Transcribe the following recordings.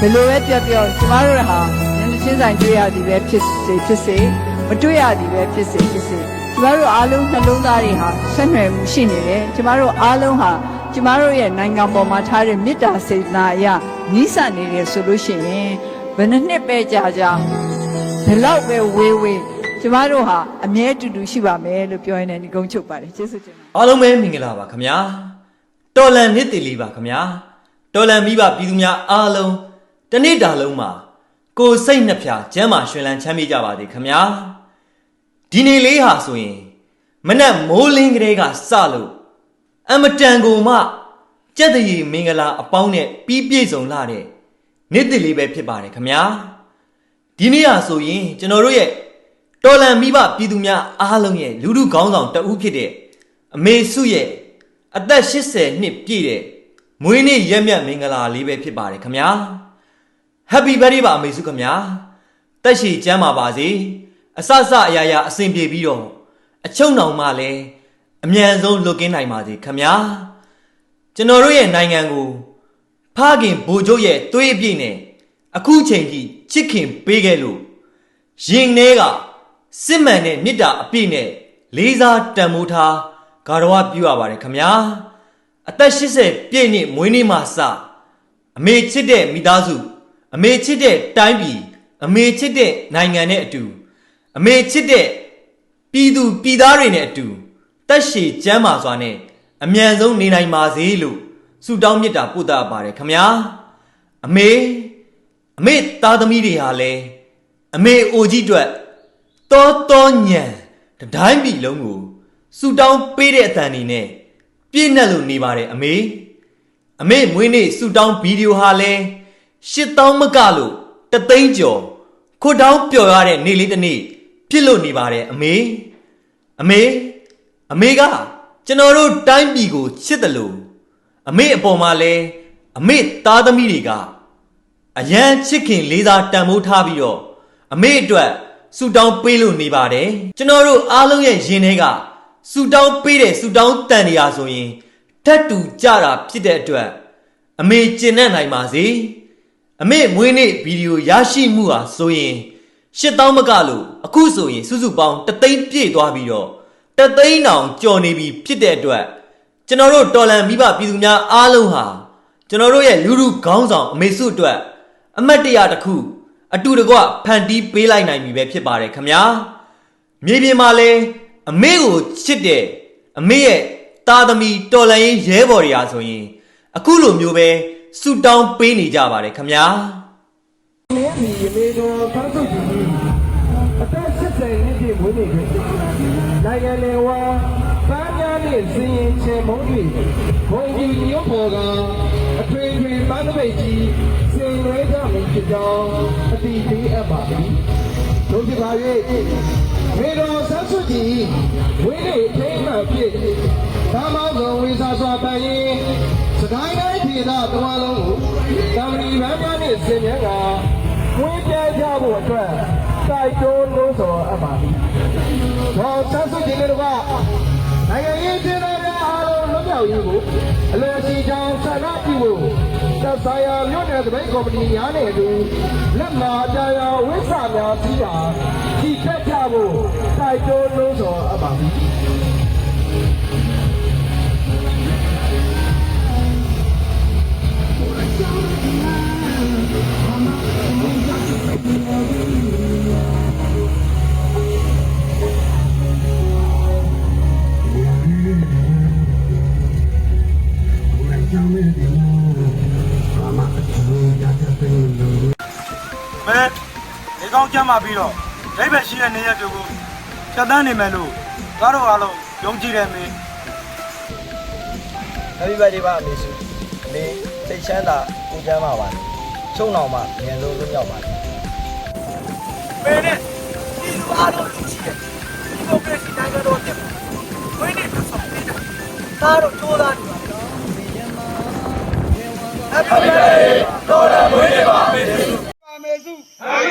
ဘယ်လိုပဲပြောပြောကျမတို့ဟာဉာဏ်ချင်းဆိုင်တွေ့ရသည်ပဲဖြစ်စေဖြစ်စေမတွေ့ရသည်ပဲဖြစ်စေဖြစ်စေကျမတို့အားလုံးနှလုံးသားတွေဟာဆက်နွယ်မှုရှိနေတယ်ကျမတို့အားလုံးဟာကျမတို့ရဲ့နိုင်ငံပေါ်မှာထားတဲ့မေတ္တာစေတနာအရာနီးစပ်နေတယ်ဆိုလို့ရှိရင်ဘယ်နှစ်နှစ်ပဲကြာကြာဒီလောက်ပဲဝေးဝေးကျမတို့ဟာအမြဲတူတူရှိပါမယ်လို့ပြောရင်းနဲ့ဒီကုန်းချုပ်ပါတယ်ကျေးဇူးတင်ပါတယ်အားလုံးပဲမင်္ဂလာပါခင်ဗျာတော်လန်နှစ်တည်လေးပါခင်ဗျာတော်လန်မိဘပြည်သူများအားလုံး တစ်နေ့တာလုံးမှာကိုယ်စိတ်နှစ်ဖြာကျမ်းမာရွှင်လန်းချမ်းမြေ့ကြပါစေခင်ဗျာဒီနေ့လေးဟာဆိုရင်မနက်မိုးလင်းကလေးကစလို့အမတန်ကိုမှကြက်တရီမင်္ဂလာအပေါင်းနဲ့ပြီးပြည့်စုံလာတဲ့နေ့တည်လေးပဲဖြစ်ပါတယ်ခင်ဗျာဒီနေ့ဟာဆိုရင်ကျွန်တော်တို့ရဲ့တော်လန်မိဘပြည်သူများအားလုံးရဲ့လူထုခေါင်းဆောင်တအူးဖြစ်တဲ့အမေစုရဲ့အသက်80နှစ်ပြည့်တဲ့မွေးနေ့ရက်မြတ်မင်္ဂလာလေးပဲဖြစ်ပါတယ်ခမညာ Happy birthday ပါအမေစုခမညာတက်ရှိကျမ်းပါပါစေအဆအဆအရာရာအစဉ်ပြေပြီးတော့အချုံနောင်မှလည်းအမြန်ဆုံးလွတ်ကင်းနိုင်ပါစေခမညာကျွန်တော်တို့ရဲ့နိုင်ငံကိုဖခင်ဘိုလ်ချုပ်ရဲ့သွေးအပြည့်နဲ့အခုချိန်ထိချစ်ခင်ပေးခဲ့လို့ရင်ထဲကစစ်မှန်တဲ့မေတ္တာအပြည့်နဲ့လေးစားတန်မိုးထားဂါရဝပြုရပါတယ်ခမညာအသက်80ပြည့်နှစ်မွေးနေ့မှာစအမေချစ်တဲ့မိသားစု အမေချစ်တဲ့တိုင်းပြည်အမေချစ်တဲ့နိုင်ငံနဲ့အတူအမေချစ်တဲ့ပြည်သူပြည်သားတွေနဲ့အတူတက်ရှည်ကျမ်းမာစွာနဲ့အမြန်ဆုံးနေနိုင်ပါစေလို့ဆုတောင်းမေတ္တာပို့သပါတယ်ခမညာအမေအမေသားသမီးတွေဟာလည်းအမေအိုကြီးအတွက်တောတောညံတတိုင်းပြည်လုံးကိုဆုတောင်းပေးတဲ့အတန်နေနဲ့ပြည့်နှက်လို့နေပါတယ်အမေအမေမွေးနေ့ဆူတောင်းဗီဒီယိုဟာလဲ 8000မကလို့တသိန်းကျော်ခွတ်တောင်းပျော်ရတဲ့နေ့လေးတစ်နေ့ဖြစ်လို့နေပါတယ်အမေအမေအမေကကျွန်တော်တို့တိုင်းပြည်ကိုချစ်တယ်လို့အမေအပေါ်မှာလဲအမေသားသမီးတွေကအရန်ချစ်ခင်လေးစားတန်ဖိုးထားပြီးတော့အမေအတွက်ဆူတောင်းပေးလို့နေပါတယ်ကျွန်တော်တို့အားလုံးရဲ့ရင်ထဲကဆူတောင်းပေးတဲ့ဆူတောင်းတန်နေရဆိုရင်ထတ်တူကြတာဖြစ်တဲ့အတွက်အမေကျင်နဲ့နိုင်ပါစေ အမေမွေးနေ့ဗီဒီယိုရရှိမှုဟာဆိုရင်8000မကလို့အခုဆိုရင်စုစုပေါင်းတသိန်းပြည့်သွားပြီးတော့တသိန်းတောင်ကျော်နေပြီဖြစ်တဲ့အတွက်ကျွန်တော်တို့တော်လန်မိဘပြည်သူများအားလုံးဟာကျွန်တော်တို့ရဲ့လူလူခေါင်းဆောင်အမေစုအတွက်အမတ်တရတစ်ခု အတူတကွဖန်တီးပေးလိုက်နိုင်ပြီပဲဖြစ်ပါတယ်ခမညာမြေပြင်မှာလဲအမေကိုချစ်တဲ့အမေရဲ့တာသမီတော်လန်ရေးရဲဘော်တွေဟာဆိုရင်အခုလိုမျိုးပဲ ဆူတောင်းပေးနေကြပါတယ်ခမညာမင်းအမိရေမေတော်ဖန်းစုကြည့်အသက်80နှစ်ပြည့်မွေးနေ့ကိုနိုင်ငံလေဝါပန်းများနှင့်စင်ရင်ချေမုံတွေဘုံကြီးရုပ်ပေါ်ကအထွေထွေပန်းသပိတ်ကြီးစင်ရွေးကြမှုဖြစ်ကြောင်းအတိပေးအပ်ပါသည်တို့ဖြစ်ပါ၍မေတော်ဆန်းစုကြည်ဝိနေထိမ့်မှန်ဖြစ်သာမောင်းကုန်ဝိစာစွာပန်ရင်စကိုင်းတိုင်း ဒေသတဝါလုံးကိုတံမီဗန်းများနှင့်စင်မြန်းကဝင်းပြကြဖို့အတွက်တိုက်တွန်းလို့ဆိုအပ်ပါသည်။ဘောဆတ်စုကြည်လေးတို့ကနိုင်ငံရေးပြည်တော်များအားလုံးလွတ်မြောက်ရေးကိုအလို့ရှိကြောင်းဆန္ဒပြုဖို့သက်ဆိုင်ရာမြို့နယ်သပိတ်ကော်မတီများနဲ့အတူလက်မာကြရာဝိစာများပြီးတာကြည်ဖြတ်ကြဖို့တိုက်တွန်းလို့ဆိုအပ်ပါသည်။ ကောင်းကြမ်းပါပြီးတော့ဒိဗယ်ရှိတဲ့နေရက်တွေကိုဖြတ်တန်းနေမယ်လို့သားတို့အားလုံးယုံကြည်တယ်မင်း Happy birthday ပါအမေစုအမေစိတ်ချမ်းသာကိုချမ်းပါပါချုံအောင်မှအမြန်ဆုံးလွတ်မြောက်ပါမဲနဲ့ဒီလူအားလုံးလူရှိတယ်ဒီမိုကရေစီနိုင်ငံတော်တက်ဝိနေသဆောင်နေတာသားတို့ကြိုးစားနေပါတော့ Happy birthday တော်တော်ဝိနေပါမေစုမေစု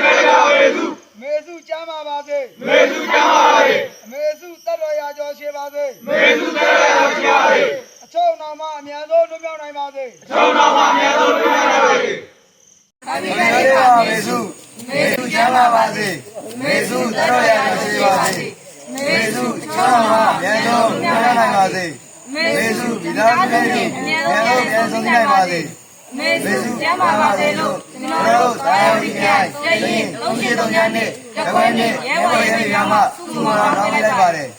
မေစုမေစုကျမ်းပါပါစေမေစုကျမ်းပါပါစေမေစုတက်တော်ရာကျော်ရှိပါစေမေစုတက်တော်ရာရှိပါစေအချုံတော်မှာအမြန်ဆုံးလွတ်မြောက်နိုင်ပါစေအချုံတော်မှာအမြန်ဆုံးလွတ်မြောက်နိုင်ပါစေ Happy စေမေစုတတော်ရမရှိပါစေမေစုချောင်းမှာမြန်ဆုံးပြန်နိုင်ပါစေမေစုဒီသားတွေမြန်လို့ပြန်ဆုံးနိုင်ပါစေမေစုကျမ်းပါပါစေလို့ကျွန်ကျွန်တော်တော်တို့တို့သာသာယာယာဝိဝိကကရရရရင်ရင်သုံးသုံးရှရှင်းင်းသုံးသုံးညညနဲ့နဲ့ရဲရဲဘော်ဘော်ရဲရဲတွေတွေရရမှမှစုစုမမလာလာထောထောင်းင်းလိုလိုက်က်ပါပါတတယ်ယ်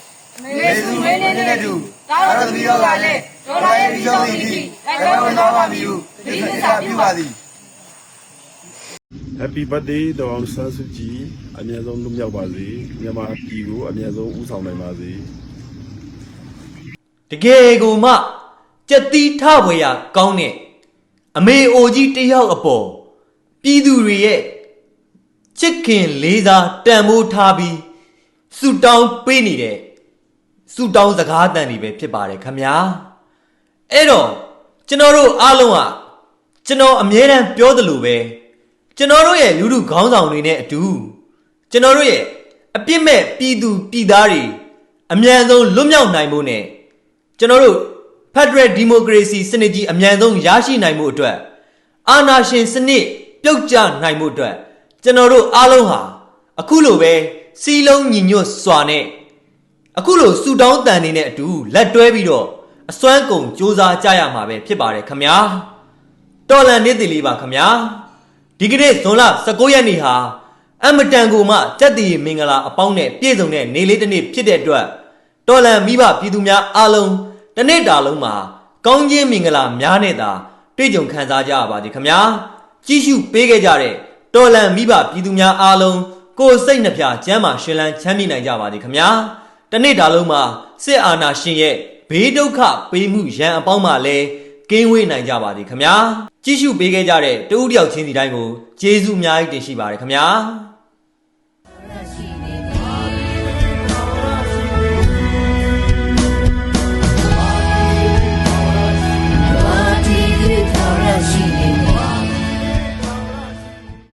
မေစုမင်းနဲ့တူသာရသမီးတို့ကလည်းတော်လိုက်ပြီးဆုံးသည်တိုက်ပွဲဝင်တော်ပါမည်ဟုဒီသစ္စာပြုပါသည် Happy birthday ဒေါအောင်ဆန်းစုကြည်အမြဲဆုံးလွတ်မြောက်ပါစေမြန်မာပြည်ကိုအမြဲဆုံးဦးဆောင်နိုင်ပါစေတကယ်ကိုမှကြက်တီးထဝေရကောင်းတဲ့အမေအိုကြီးတယောက်အပေါ်ပြည်သူတွေရဲ့ချစ်ခင်လေးစားတန်ဖိုးထားပြီးဆုတောင်းပေးနေတဲ့ဆုတောင်းစကားတန်တွေပဲဖြစ်ပါတယ်ခမညာအဲ့တော့ကျွန်တော်တို့အားလုံးကကျွန်တော်အမြဲတမ်းပြောသလိုပဲ ကျွန်တော်တို့ရဲ့လူလူခေါင်းဆောင်တွေနဲ့အတူကျွန်တော်တို့ရဲ့အပြစ်မဲ့ပြည်သူပြည်သားတွေအမြန်ဆုံးလွတ်မြောက်နိုင်ဖို့နဲ့ကျွန်တော်တို့ Federal Democracy စနစ်ကြီးအမြန်ဆုံးရရှိနိုင်မှုအတွက်အာဏာရှင်စနစ်ပြုတ်ကျနိုင်မှုအတွက်ကျွန်တော်တို့အားလုံးဟာအခုလိုပဲစီလုံးညီညွတ်စွာနဲ့အခုလိုဆူတောင်းတန်နေတဲ့အတူလက်တွဲပြီးတော့အစွမ်းကုန်စ조사ကြရမှာပဲဖြစ်ပါတယ်ခမညာတော်လန်နေသေးလေးပါခမညာ ဒီကနေ့ဇွန်လ19ရက်နေ့ဟာအမတန်ကိုမှစက်တီမင်္ဂလာအပေါင်းနဲ့ပြည့်စုံတဲ့နေ့လေးတစ်နေ့ဖြစ်တဲ့အတွက်တော်လန်မိဘပြည်သူများအားလုံးတစ်နေ့တာလုံးမှာကောင်းခြင်းမင်္ဂလာများနဲ့သာတွေ့ကြုံခံစားကြရပါသည်ခမညာကြီးစုပေးခဲ့ကြတဲ့တော်လန်မိဘပြည်သူများအားလုံးကိုယ်စိတ်နှပြကျမ်းမာရှင်လန်းချမ်းမြေ့နိုင်ကြပါသည်ခမညာတစ်နေ့တာလုံးမှာစစ်အာဏာရှင်ရဲ့ဘေးဒုက္ခပေးမှုရန်အပေါင်းမှလည်း ကင်းဝေးနိုင်ကြပါသည်ခမညာကြီးစုပေးခဲ့ကြတဲ့တဦးတယောက်ချင်းစီတိုင်းကိုကျေးဇူးအများကြီးတင်ရှိပါတယ်ခမညာ